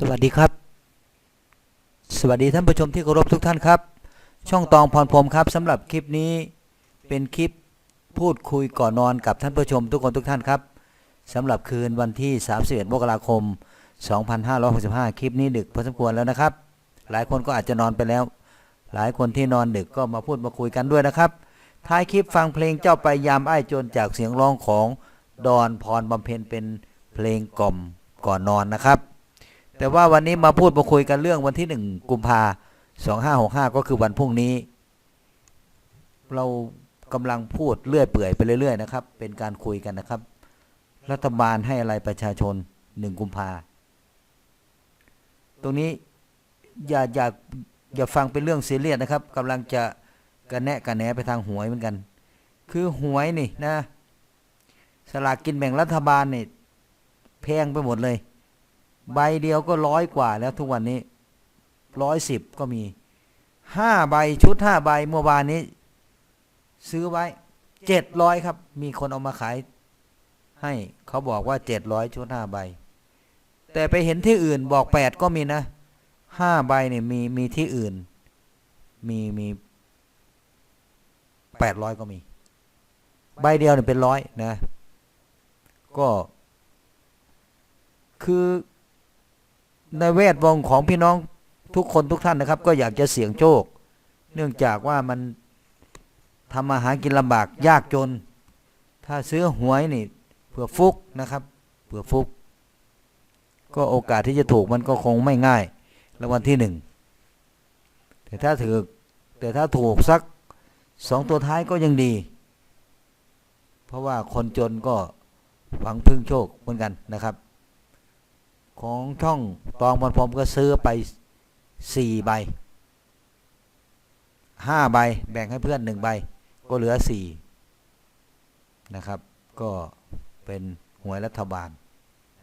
สวัสดีครับ สวัสดีท่านผู้ชมที่เคารพทุกท่านครับ ช่องตองพรพรมครับสำหรับคลิปนี้เป็นคลิปพูดคุยก่อนนอนกับท่านผู้ชมทุกคนทุกท่านครับสำหรับคืนวันที่ 31มกราคม 2565 คลิปนี้ดึกพอสมควรแล้วนะครับ หลายคนก็อาจจะนอนไปแล้ว หลายคนที่นอนดึกก็มาพูดมาคุยกันด้วยนะครับ ท้ายคลิปฟังเพลงเจ้าไปยามไอ้โจนจากเสียงร้องของดอนพรบำเพ็ญเป็นเพลงกล่อมก่อนนอนนะครับ แต่ว่าวันนี้มาพูดมาคุยกันเรื่องวันที่หนึ่งกุมภาสองห้าหกห้าก็คือวันพรุ่งนี้ เรากำลังพูดเลื่อยเปื่อยไปเรื่อยๆนะครับ เป็นการคุยกันนะครับ รัฐบาลให้อะไรประชาชนหนึ่งกุมภาตรงนี้อย่าอย่าอย่าฟังเป็นเรื่องซียเรียสนะครับกำลังจะกระแนะกระแหนไปทางหวยเหมือนกัน คือหวยนี่นะ สลากกินแบ่งรัฐบาลนี่แพงไปหมดเลย ใบเดียวก็ร้อยกว่าแล้วทุกวันนี้ร้อยสิบก็มีห้าใบชุดห้าใบเมื่อวานนี้ ซื้อไว้เจ็ดร้อยครับ มีคนเอามาขาย ให้เขาบอกว่าเจ็ดร้อยชุดห้าใบ แต่ไปเห็นที่อื่นบอกแปดก็มีนะห้าใบเนี่ยมีมีที่อื่น มีมีแปดร้อยก็มี ใบเดียวเนี่ยเป็นร้อยนะ ก็ คือ ในแวดวงของพี่น้องทุกคนทุกท่านนะครับ ก็อยากจะเสี่ยงโชค เนื่องจากว่ามันทำมาหากินลำบากยากจน ถ้าซื้อหวยนี่เผื่อฟุกนะครับ เผื่อฟุก ก็โอกาสที่จะถูกมันก็คงไม่ง่ายรางวัลที่หนึ่งแต่ถ้าถือแต่ถ้าถูกสักสองตัวท้ายก็ยังดี เพราะว่าคนจนก็หวังพึ่งโชคเหมือนกันนะครับ ของช่องตองพรพรมก็ซื้อไปสี่ใบห้าใบแบ่งให้เพื่อนหนึ่งใบ ก็เหลือสี่นะครับ ก็เป็นหวยรัฐบาล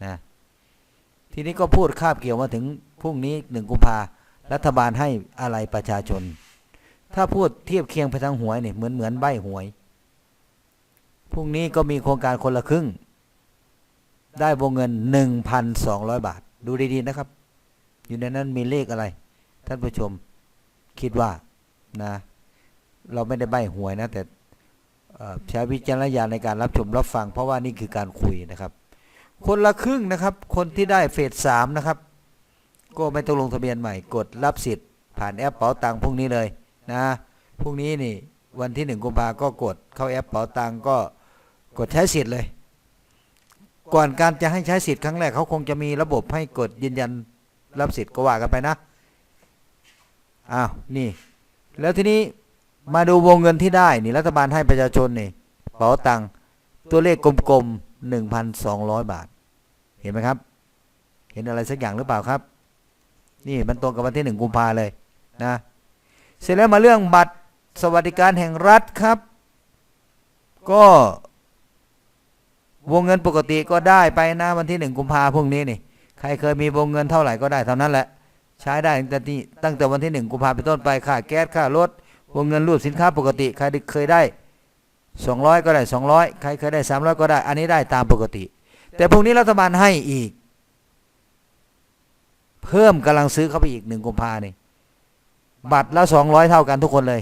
นะทีนี้ก็พูดคาบเกี่ยวมาถึงพรุ่งนี้หนึ่งกุมภารัฐบาลให้อะไรประชาชน ถ้าพูดเทียบเคียงไปทางหวยเนี่ยเหมือนเหมือนใบหวยพรุ่งนี้ก็มีโครงการคนละครึ่ง ได้วงเงิน 1,200 บาท ดูดีๆนะครับ อยู่ในนั้นมีเลขอะไร ท่านผู้ชมคิดว่านะ เราไม่ได้ใบหวยนะ แต่ใช้วิจารณญาณในการรับชมรับฟัง เพราะว่านี่คือการคุยนะครับ คนละครึ่งนะครับ คนที่ได้เฟสสามนะครับ ก็ไม่ต้องลงทะเบียนใหม่ กดรับสิทธิ์ผ่านแอปเป๋าตังค์พรุ่งนี้เลยนะพรุ่งนี้นี่วันที่หนึ่งกุมภาก็กดเข้าแอปเป๋าตังค์ก็กดใช้สิทธิ์เลย ก่อนการจะให้ใช้สิทธิ์ครั้งแรกเขาคงจะมีระบบให้กดยืนยันรับสิทธิ์ก็ว่ากันไปนะอ้าวนี่ แล้วทีนี้มาดูวงเงินที่ได้นี่รัฐบาลให้ประชาชนนี่เป๋าตังค์ตัวเลขกลมๆหนึ่งพันสองร้อยบาท เห็นไหมครับ เห็นอะไรสักอย่างหรือเปล่าครับ นี่มันตรงกับวันที่หนึ่งกุมภาเลยนะ เสร็จแล้วมาเรื่องบัตรสวัสดิการแห่งรัฐครับ ก็ วงเงินปกติก็ได้ไปนะวันที่หนึ่งกุมภาพรุ่งนี้นี่ ใครเคยมีวงเงินเท่าไหร่ก็ได้เท่านั้นแหละ ใช้ได้ตั้งแต่ที่ตั้งแต่วันที่หนึ่งกุมภาเป็นต้นไปค่าแก๊สค่ารถวงเงินรูปสินค้าปกติใครเคยได้สองร้อยก็ได้สองร้อยใครเคยได้สามร้อยก็ได้ อันนี้ได้ตามปกติ แต่พรุ่งนี้รัฐบาลให้อีก เพิ่มกำลังซื้อเข้าไปอีกหนึ่งกุมภานี่บัตรละสองร้อยเท่ากันทุกคนเลย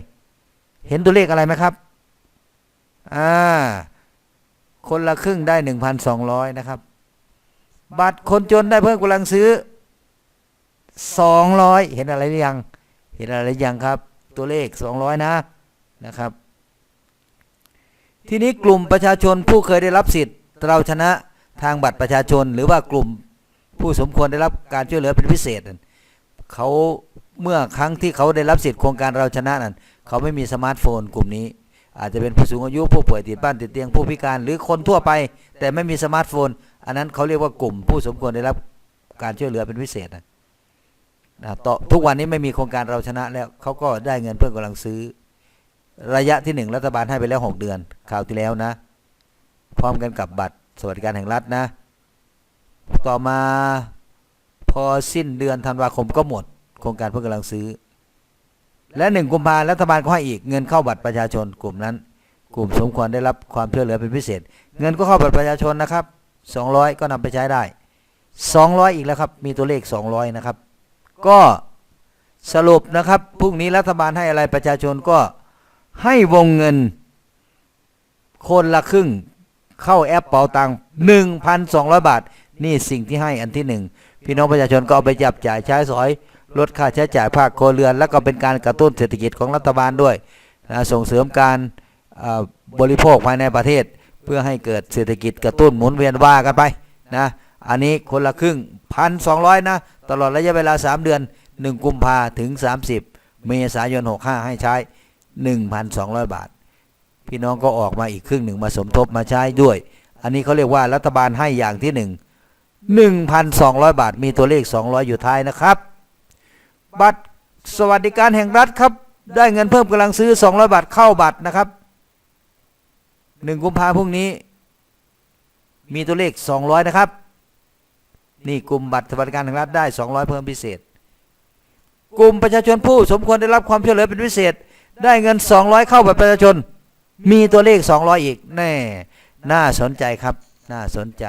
เห็นตัวเลขอะไรไหมครับอ่า คนละครึ่งได้หนึ่งพันสองร้อยนะครับ บัตรคนจนได้เพิ่มกำลังซื้อสองร้อยเห็นอะไรหรือยัง เห็นอะไรหรือยังครับ ตัวเลขสองร้อยนะนะครับ ทีนี้กลุ่มประชาชนผู้เคยได้รับสิทธิ์ เราชนะทางบัตรประชาชน หรือว่ากลุ่มผู้สมควรได้รับการช่วยเหลือเป็นพิเศษเขาเมื่อครั้งที่เขาได้รับสิทธิ์โครงการเราชนะนั้นเขาไม่มีสมาร์ทโฟนกลุ่มนี้ อาจจะเป็นผู้สูงอายุผู้ป่วยติดบ้านติดเตียงผู้พิการหรือคนทั่วไป แต่ไม่มีสมาร์ทโฟน อันนั้นเขาเรียกว่ากลุ่มผู้สมควรได้รับการช่วยเหลือเป็นพิเศษนะนะต่อทุกวันนี้ไม่มีโครงการเราชนะแล้วเขาก็ได้เงินเพิ่มกำลังซื้อ ระยะที่หนึ่งรัฐบาลให้ไปแล้วหกเดือนข่าวที่แล้วนะ พร้อมกันกับบัตรสวัสดิการแห่งรัฐนะ ต่อมาพอสิ้นเดือนธันวาคมก็หมด โครงการเพิ่มกำลังซื้อ และหนึ่งกุมภารัฐบาลก็ให้อีกเงินเข้าบัตรประชาชนกลุ่มนั้น กลุ่มสมควรได้รับความช่วยเหลือเป็นพิเศษ เงินก็เข้าบัตรประชาชนนะครับสองร้อยก็นำไปใช้ได้ 200 อีกแล้วครับ มีตัวเลข 200 นะครับ ก็สรุปนะครับพรุ่งนี้รัฐบาลให้อะไรประชาชนก็ให้วงเงิน คนละครึ่งเข้าแอปเป๋าตังค์1,200 บาท นี่สิ่งที่ให้อันที่หนึ่งพี่น้องประชาชนก็เอาไปจับจ่ายใช้สอย ลดค่าใช้จ่ายภาคครัวเรือน แล้วก็เป็นการกระตุ้นเศรษฐกิจของรัฐบาลด้วยนะส่งเสริมการบริโภคภายในประเทศ เพื่อให้เกิดเศรษฐกิจกระตุ้นหมุนเวียนว่ากันไปนะอันนี้คนละครึ่งพันสองร้อยนะตลอดระยะเวลา 3 เดือน 1 กุมภาถึง 30 เมษายน 65 ให้ใช้ 1,200 บาท พี่น้องก็ออกมาอีกครึ่งหนึ่งมาสมทบมาใช้ด้วย อันนี้เขาเรียกว่ารัฐบาลให้อย่างที่ 1 1,200 บาทมีตัวเลข 200 อยู่ท้ายนะครับ บัตรสวัสดิการแห่งรัฐครับ ได้เงินเพิ่มกำลังซื้อ 200 บาทเข้าบัตรนะครับ 1 กุมภาพรุ่งนี้ มีตัวเลข 200 นะครับ นี่กลุ่มบัตรสวัสดิการแห่งรัฐได้ 200 เพิ่มพิเศษ กลุ่มประชาชนผู้สมควรได้รับความช่วยเหลือเป็นพิเศษ ได้เงิน 200 เข้าบัตรประชาชน มีตัวเลข 200 อีกแน่น่าสนใจครับ น่าสนใจ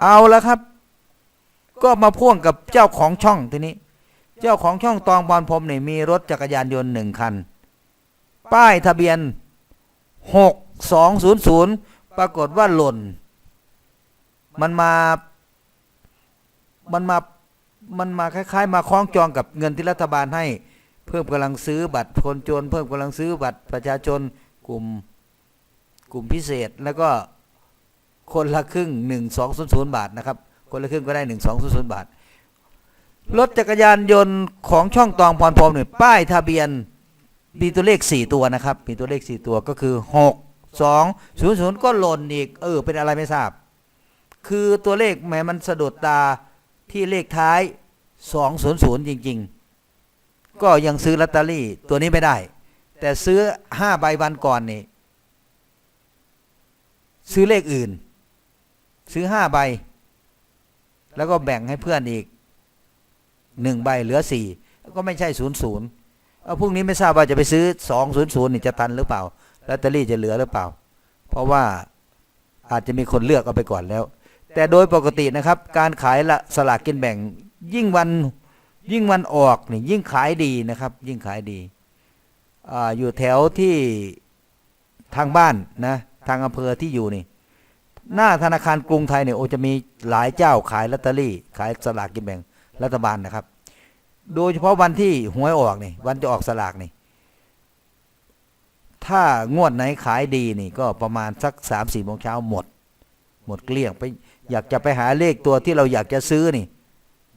เอาละครับ ก็มาพ่วงกับเจ้าของช่องทีนี้ เจ้าของช่องตองบอลพรมเนี่ยมีรถจักรยานยนต์หนึ่งคัน ป้ายทะเบียน6200ปรากฏว่าหล่น มันมา มันมา มันมาคล้าย ๆ มาคล้องจองกับเงินที่รัฐบาลให้ เพิ่มกำลังซื้อบัตรคนจน เพิ่มกำลังซื้อบัตรประชาชนกลุ่มกลุ่มพิเศษแล้วก็คนละครึ่ง1200บาทนะครับ คนละครึ่งก็ได้1200บาท รถจักรยานยนต์ของช่องตองพรพรมเนี่ยป้ายทะเบียนมีตัวเลข4ตัวนะครับ มีตัวเลข4ตัวก็คือ6 2 0 0ก็หล่นอีก เออ เป็นอะไรไม่ทราบ คือตัวเลขแหมมันสะดุดตาที่เลขท้าย200จริง ๆ ก็ยังซื้อลอตเตอรี่ตัวนี้ไม่ได้ แต่ซื้อ5ใบวันก่อนนี่ซื้อเลขอื่น ซื้อ5ใบ แล้วก็แบ่งให้เพื่อนอีก1ใบเหลือ4ก็ไม่ใช่00เอาพรุ่งนี้ไม่ทราบว่าจะไปซื้อ200นี่จะทันหรือเปล่าลอตเตอรี่จะเหลือหรือเปล่า เพราะว่าอาจจะมีคนเลือกเอาไปก่อนแล้ว แต่โดยปกตินะครับ การขายละสลากกินแบ่ง ยิ่งวันยิ่งวันออกนี่ยิ่งขายดีนะครับ ยิ่งขายดีออยู่แถวที่ทางบ้านนะ ทางอำเภอที่อยู่นี่ หน้าธนาคารกรุงไทยเนี่ยโอจะมีหลายเจ้าขายลอตเตอรี่ ขายสลากกินแบ่งรัฐบาลนะครับ โดยเฉพาะวันที่หวยออกนี่วันจะออกสลากนี่ ถ้างวดไหนขายดีนี่ ก็ประมาณสักสามสี่โมงเช้าหมด หมดเกลี้ยงไปอยากจะไปหาเลขตัวที่เราอยากจะซื้อนี่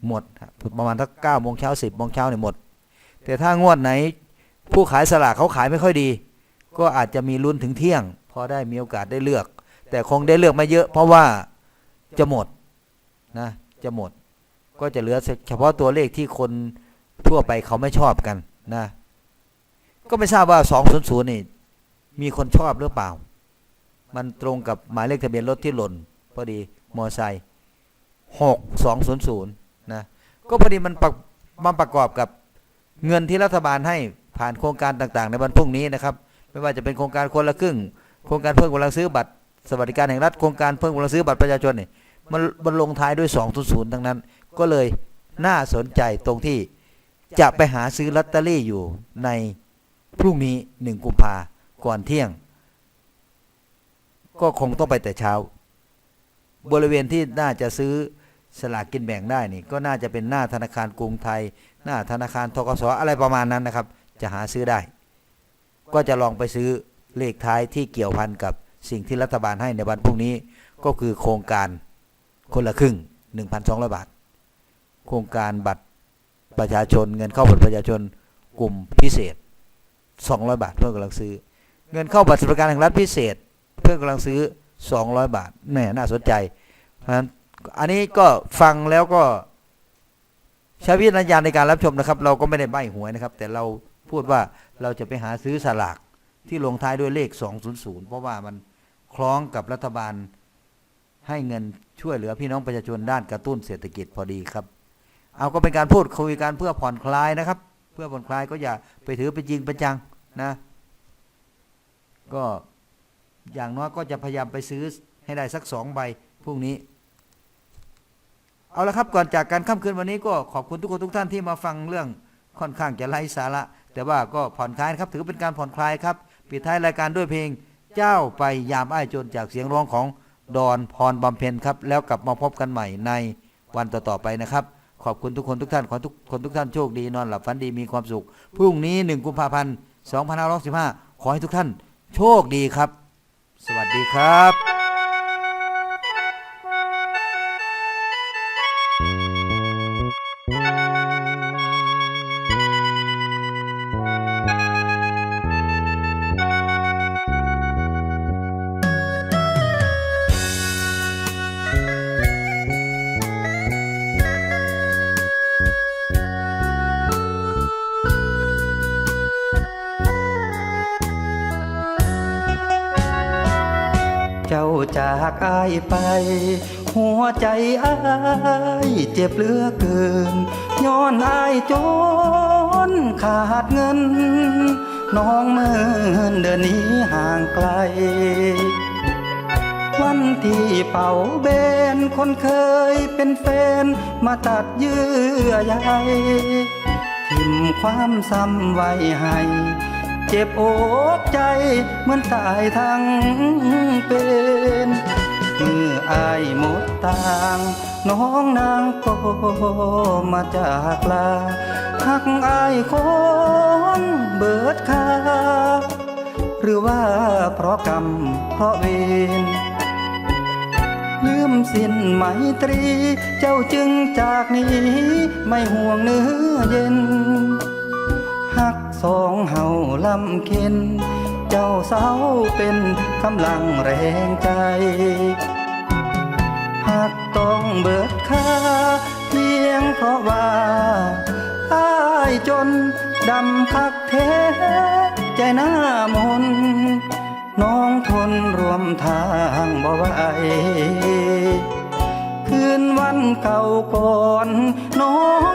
หมดประมาณสักเก้าโมงเช้าสิบโมงเช้านี่หมด แต่ถ้างวดไหน ผู้ขายสลากเขาขายไม่ค่อยดี ก็อาจจะมีลุ้นถึงเที่ยงพอได้มีโอกาสได้เลือก แต่คงได้เลือกไม่เยอะ เพราะว่าจะหมดนะจะหมด ก็จะเหลือเฉพาะตัวเลขที่คนทั่วไปเขาไม่ชอบกันนะ ก็ไม่ทราบว่า200นี่ มีคนชอบหรือเปล่า มันตรงกับหมายเลขทะเบียนรถที่หล่นพอดีมอไซค์6200นะ ก็พอดีมันประมาประกอบกับเงินที่รัฐบาลให้ผ่านโครงการต่าง ๆ ในวันพรุ่งนี้นะครับ ไม่ว่าจะเป็นโครงการคนละครึ่ง โครงการเพิ่มกำลังซื้อบัตร สวัสดิการแห่งรัฐโครงการเพิ่มกำลังซื้อบัตรประชาชนนี่มันมันลงท้ายด้วย200ทั้งนั้น ก็เลยน่าสนใจตรงที่จะไปหาซื้อลอตเตอรี่อยู่ในพรุ่งนี้1กุมภาก่อนเที่ยง ก็คงต้องไปแต่เช้า บริเวณที่น่าจะซื้อสลากกินแบ่งได้นี่ ก็น่าจะเป็นหน้าธนาคารกรุงไทย หน้าธนาคารทกสอะไรประมาณนั้นนะครับ จะหาซื้อได้ ก็จะลองไปซื้อเลขท้ายที่เกี่ยวพันกับ สิ่งที่รัฐบาลให้ในวันพรุ่งนี้ก็คือโครงการคนละครึ่ง 1,200 บาท โครงการบัตรประชาชน เงินเข้าบัตรประชาชนกลุ่มพิเศษ 200 บาท เพื่อกำลังซื้อ เงินเข้าบัตรสวัสดิการแห่งรัฐพิเศษ เพื่อกำลังซื้อ 200 บาทแหมน่าสนใจเพราะฉะนั้นอันนี้ก็ฟังแล้วก็ใช้วิจารณญาณในการรับชมนะครับ เราก็ไม่ได้ใบ้หวยนะครับ แต่เราพูดว่าเราจะไปหาซื้อสลากที่ลงท้ายด้วยเลข 200 เพราะว่ามัน คล้องกับรัฐบาลให้เงินช่วยเหลือพี่น้องประชาชนด้านกระตุ้นเศรษฐกิจพอดีครับ เอาก็เป็นการพูดคุยกันเพื่อผ่อนคลายนะครับ เพื่อผ่อนคลายก็อย่าไปถือไปจริงป็นจังนะ ก็อย่างน้อยก็จะพยายามไปซื้อให้ได้สักสองใบพรุ่งนี้ เอาละครับก่อนจากการค่ำคืนวันนี้ก็ขอบคุณทุกคนทุกท่านที่มาฟังเรื่องค่อนข้างจะไร้สาระ แต่ว่าก็ผ่อนคลายนะครับถือเป็นการผ่อนคลายครับปิดท้ายรายการด้วยเพลง เจ้าไปยามอ้ายจนจากเสียงร้องของดอนพรบำเพ็ญครับ แล้วกลับมาพบกันใหม่ในวันต่อๆไปนะครับ ขอบคุณทุกคนทุกท่านขอทุกคนทุกท่านโชคดีนอนหลับฝันดีมีความสุขพรุ่งนี้1กุมภาพันธ์2515ขอให้ทุกท่าน โชคดีครับ สวัสดีครับ จากอายไป หัวใจอายเจ็บเหลือเกิน ย้อนอายจนขาดเงิน น้องเมินเดินหนี้ห่างไกล วันที่เป่าเบนคนเคยเป็นแฟน มาตัดเยื่อใยทิมความซ้ำไว้ให้ เจ็บอกใจเหมือนตายทั้งเป็นเมื่ออายหมดต่าง น้องนางก็มาจากลาหักอายคนเบิดคาหรือว่าเพราะกรรมเพราะเวรลืมสิ้นไมตรี เจ้าจึงจากนี้ ไม่ห่วงเนื้อเย็น หักสองเฮาลำเค็นเจ้าเศร้าเป็นกำลังแรงใจหากต้องเบิดค่าเพียงเพราะว่าอายจนดำคักเทใจหน้ามนน้องทนรวมทางบ่ไหวคืนวันเก่าก่อนน้อง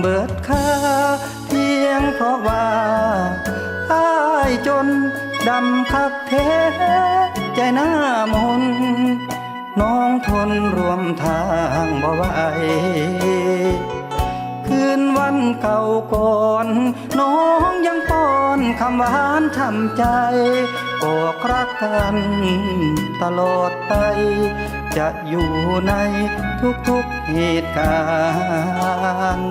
เบิดค่าเพียงเพราะว่าอายจนดำคักเทใจหน้ามนน้องทนรวมทางบ่ไหวคืนวันเก่าก่อน น้องยังป้อนคำหวานทำใจบอกรักกันตลอดไป จะอยู่ในทุกๆเหตุการณ์